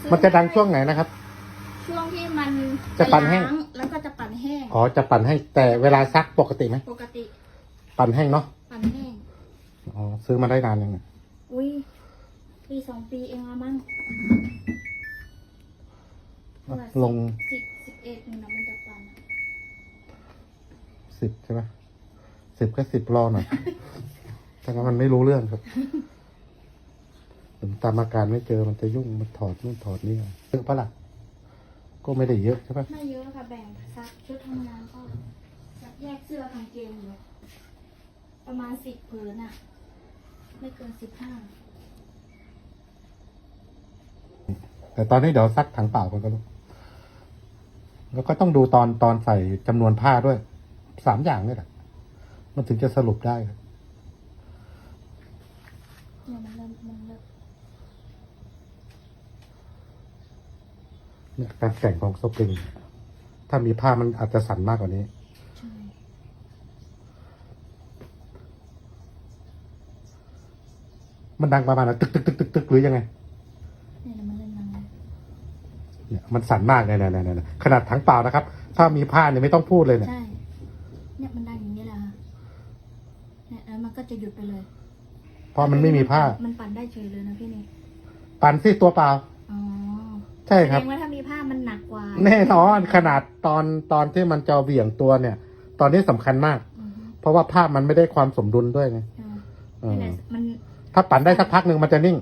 ซื้อมันจะดังช่วงไหนนะครับ ช่วงที่มันจะปั่นแห้งล้าแล้วก็จะปั่นแห้ง อ๋อ จะปั่นให้แต่เวลาซักปกติไหม ปกติ ปั่นแห้งเนาะ ปั่นแห้ง อ๋อ ซื้อมาได้นานยังไงอุ้ยปีสองปีเองละมั้งลงสิบสิบเอ็ดนี่นะมันจะปั่นสิบใช่ไหมสิบก็สิบรอหน่อยถ้างั้นมันไม่รู้เรื่องครับ ผมตามอาการไม่เจอมันจะยุ่งมันถอดนู่นถอดนี่เยอะปะล่ะก็ไม่ได้เยอะใช่ปะไม่เยอะค่ะแบ่งซักชุดทำงานก็ซักแยกเสื้อกางเกงอยู่ประมาณสิบผืนอะไม่เกินสิบห้าแต่ตอนนี้เดี๋ยวซักถังเปล่ากันก็ลูกแล้วก็ต้องดูตอนตอนใส่จำนวนผ้าด้วยสามอย่างนี่แหละมันถึงจะสรุปได้ครับ เนี่ยมันเริ่มมันเริ่ม เนี่ยการแข่งของสปริง ถ้ามีผ้ามันอาจจะสั่นมากกว่านี้ ใช่มันดังประมาณนั้นตึกตึกตึกตึกตึกหรือยังไง เนี่ยมันเริ่มมันเนี่ยมันสั่นมากเนี่ยเนี่ยเนี่ยเนี่ยขนาดถังเปล่านะครับ ถ้ามีผ้าเนี่ยไม่ต้องพูดเลยเนี่ย ใช่ เนี่ยมันดังอย่างนี้แหละค่ะเนี่ยแล้วมันก็จะหยุดไปเลยเพราะมันไม่มีผ้ามันปั่นได้เฉยเลยนะพี่นี่ ปั่นสิตัวเปล่าอ๋อ ใช่ครับ แสดงว่าถ้ามีผ้ามันหนักกว่าแน่นอนขนาดตอนตอนที่มันจะเหวี่ยงตัวเนี่ย ตอนนี้สำคัญมาก อือฮึเพราะว่าผ้ามันไม่ได้ความสมดุลด้วยไงใช่เออนี่แหละมันถ้าปั่นได้สักพักหนึ่งมันจะนิ่ง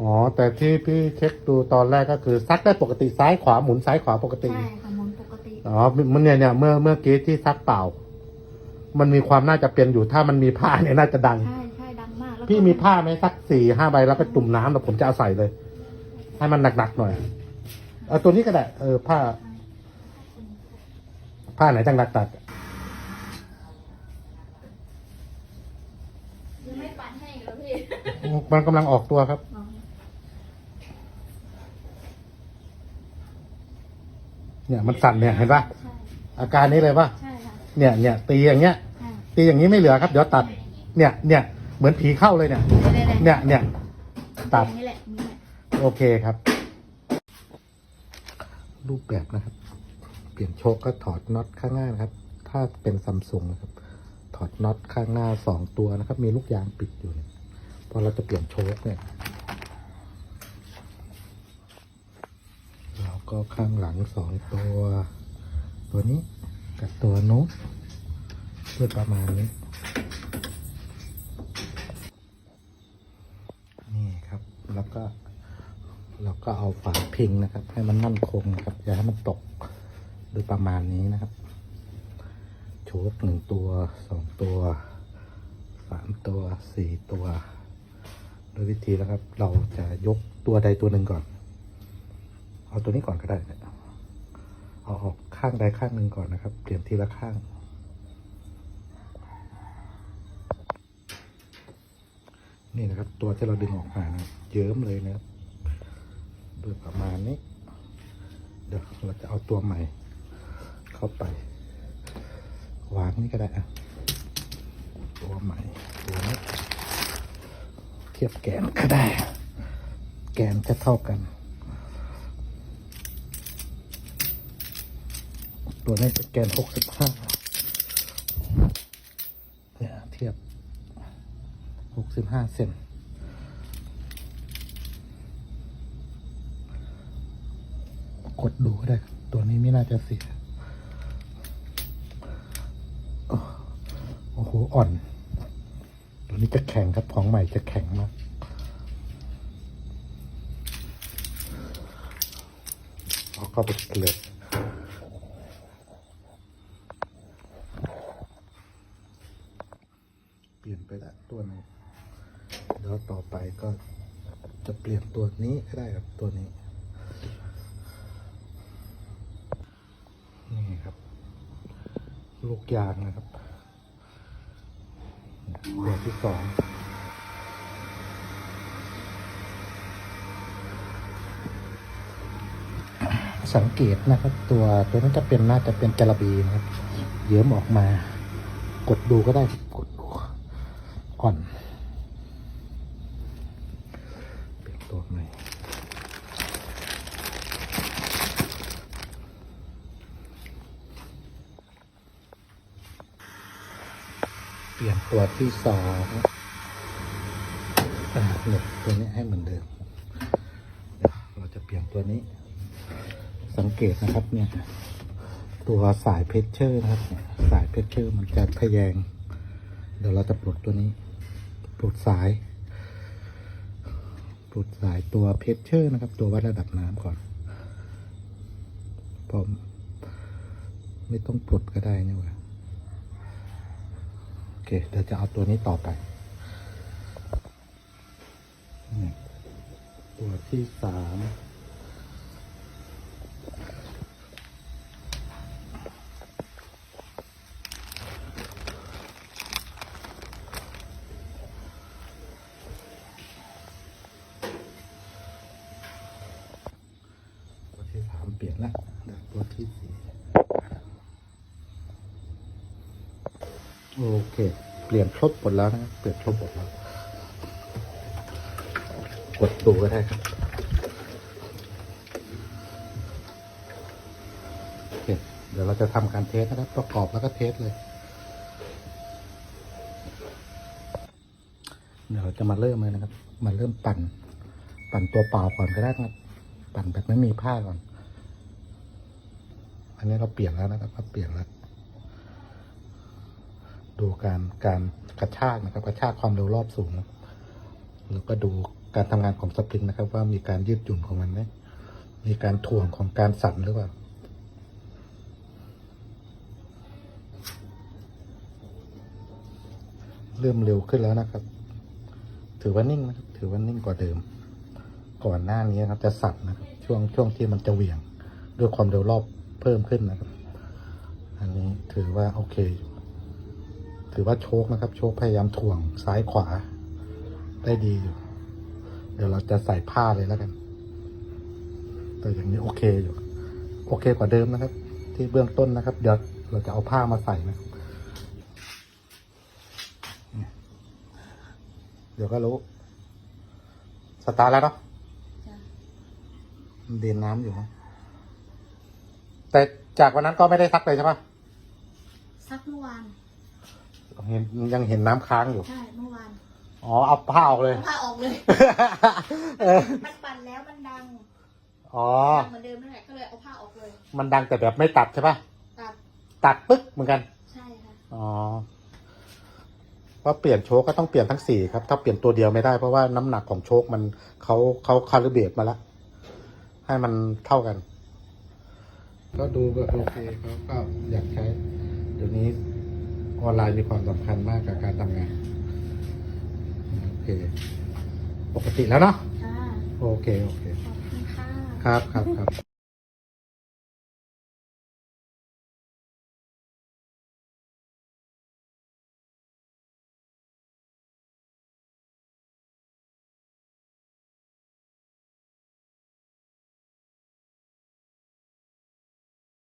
อ๋อ แต่ที่พี่เช็คดูตอนแรกก็คือซักได้ปกติซ้ายขวาหมุนซ้ายขวาปกติ ใช่ค่ะหมุนปกติ อ๋อ มันเนี่ยเนี่ยเมื่อเมื่อกี้ที่ซักเปล่า มันมีความน่าจะเป็นอยู่ถ้ามันมีผ้าเนี่ยน่าจะดัง ใช่ใช่ดังมากแล้วก็พี่มีผ้าไหมสักสี่ห้าใบแล้วไปจุ่มน้ำแล้วผมจะเอาใส่เลย ให้มันหนักๆหน่อยเอาตัวนี้ก็ได้เออผ้า ผ้าไหนจังหนักตัดยังไม่ปั่นให้แล้วพี่ มันกำลังออกตัวครับ อ๋อเนี่ยมันสั่นเนี่ยเห็นปะใช่อาการนี้เลยปะใช่ค่ะ เนี่ยเนี่ยตีอย่างเงี้ยใช่ตีอย่างนี้ไม่เหลือครับ เดี๋ยวตัด เนี่ยเนี่ยเหมือนผีเข้าเลยเนี่ย เนี่ยเนี่ยตัด นี่แหละนี่แหละโอเคครับ รูปแบบนะครับ เปลี่ยนโชคก็ถอดน็อตข้างหน้านะครับ ถ้าเป็นซัมซุงนะครับ ถอดน็อตข้างหน้าสองตัวนะครับ มีลูกยางปิดอยู่เนี่ยพอเราจะเปลี่ยนโชคเนี่ยแล้วก็ข้างหลังสองตัว ตัวนี้ กับตัวนู้นเพื่อประมาณนี้ นี่ครับ แล้วก็ เราก็เอาฝาพิงนะครับ ให้มันมั่นคงนะครับ อย่าให้มันตกโดยประมาณนี้นะครับ โชกหนึ่งตัวสองตัวสามตัวสี่ตัว โดยวิธีแล้วครับ เราจะยกตัวใดตัวหนึ่งก่อน เอาตัวนี้ก่อนก็ได้นะ เอาออกข้างใดข้างหนึ่งก่อนนะครับเปลี่ยนทีละข้าง นี่นะครับ ตัวที่เราดึงออกมานะเยิ้มเลยนะครับโดยประมาณนี้ เดี๋ยวเราจะเอาตัวใหม่ เข้าไป วางนี่ก็ได้อะตัวใหม่ตัวนี้เทียบแกนก็ได้ แกนจะเท่ากัน ตัวนี้เป็นแกนหกสิบห้าเนี่ยเทียบหกสิบห้าเซนกดดูก็ได้ ตัวนี้ไม่น่าจะเสีย โอ้โห อ่อน ตัวนี้จะแข็งครับ ของใหม่จะแข็งมากเอาเข้าไปเลย เปลี่ยนไปละตัวหนึงแล้วต่อไปก็จะเปลี่ยน ตัวนี้ก็ได้ครับตัวนี้ นี่ครับ ลูกยางนะครับตัวที่สองสังเกตนะครับ ตัวตัวนั้นจะเป็นน่าจะเป็นจระบีนะครับ เยิ้มออกมา กดดูก็ได้กดดูก่อนเปลี่ยนตัวใหม่ เปลี่ยนตัวที่สองหนึ่งตัวนี้ให้เหมือนเดิม เราจะเปลี่ยนตัวนี้ สังเกตนะครับเนี่ยตัวสายเพชเชอร์นะครับเนี่ยสายเพชเชอร์มันจะทะแยง เดี๋ยวเราจะปลดตัวนี้ ปลดสาย ปลดสายตัวเพชเชอร์นะครับ ตัววัดระดับน้ำก่อนผมไม่ต้องปลดก็ได้นี่หว่า เค เดี๋ยวจะเอาตัวนี้ต่อไป ตัวที่สามตัวที่สามเปลี่ยนแล้วเดี๋ยวตัวที่สี่ โอเค เปลี่ยนครบหมดแล้วนะครับเปลี่ยนครบหมดแล้ว กดดูก็ได้ครับโอเคเดี๋ยวเราจะทำการเทสนะครับ ประกอบแล้วก็เทสเลย เดี๋ยวเราจะมาเริ่มเลยนะครับ มาเริ่มปั่น ปั่นตัวเปล่าก่อนก็ได้นะครับ ปั่นแบบไม่มีผ้าก่อน อันนี้เราเปลี่ยนแล้วนะครับเราเปลี่ยนแล้ว ดูการการกระชากนะครับกระชากความเร็วรอบสูง แล้วก็ดูการทำงานของสปริงนะครับ ว่ามีการยืดหยุ่นของมันไหมมีการถ่วงของการสั่นหรือเปล่าเริ่มเร็วขึ้นแล้วนะครับ ถือว่านิ่งนะครับ ถือว่านิ่งกว่าเดิม ก่อนหน้านี้ครับจะสั่นนะครับ ช่วงช่วงที่มันจะเหวี่ยง ด้วยความเร็วรอบเพิ่มขึ้นนะครับ อันนี้ถือว่าโอเคอยู่ ถือว่าโชคนะครับ โชคพยายามถ่วงซ้ายขวา ได้ดีอยู่ เดี๋ยวเราจะใส่ผ้าเลยแล้วกัน แต่อย่างนี้โอเคอยู่ โอเคกว่าเดิมนะครับ ที่เบื้องต้นนะครับ เดี๋ยวเราจะเอาผ้ามาใส่นะครับเดี๋ยวก็รู้ สตาร์ทแล้วเนาะจ้ะมันเดินน้ำอยู่นะแต่จากวันนั้นก็ไม่ได้ซักเลยใช่ปะซักเมื่อวาน เห็นยังเห็นน้ำค้างอยู่ ใช่เมื่อวานอ๋อเอาผ้าออกเลย เอาผ้าออกเลย เออมันปั่นแล้วมันดังอ๋อ ดังเหมือนเดิมนั่นแหละก็เลยเอาผ้าออกเลยมันดังแต่แบบไม่ตัดใช่ปะตัดตัดปึ๊กเหมือนกัน ใช่ค่ะอ๋อว่าเปลี่ยนโชคก็ต้องเปลี่ยนทั้งสี่ครับ ถ้าเปลี่ยนตัวเดียวไม่ได้เพราะว่าน้ำหนักของโชคมันเขาเขาคาลิเบรตมาแล้วให้มันเท่ากัน ก็ดูก็โอเคเขาก็อยากใช้ เดี๋ยวนี้ ออนไลน์มีความสำคัญมากกับการทำงานโอเคปกติแล้วเนาะ ค่ะ โอเค โอเค ขอบคุณค่ะ ครับครับครับ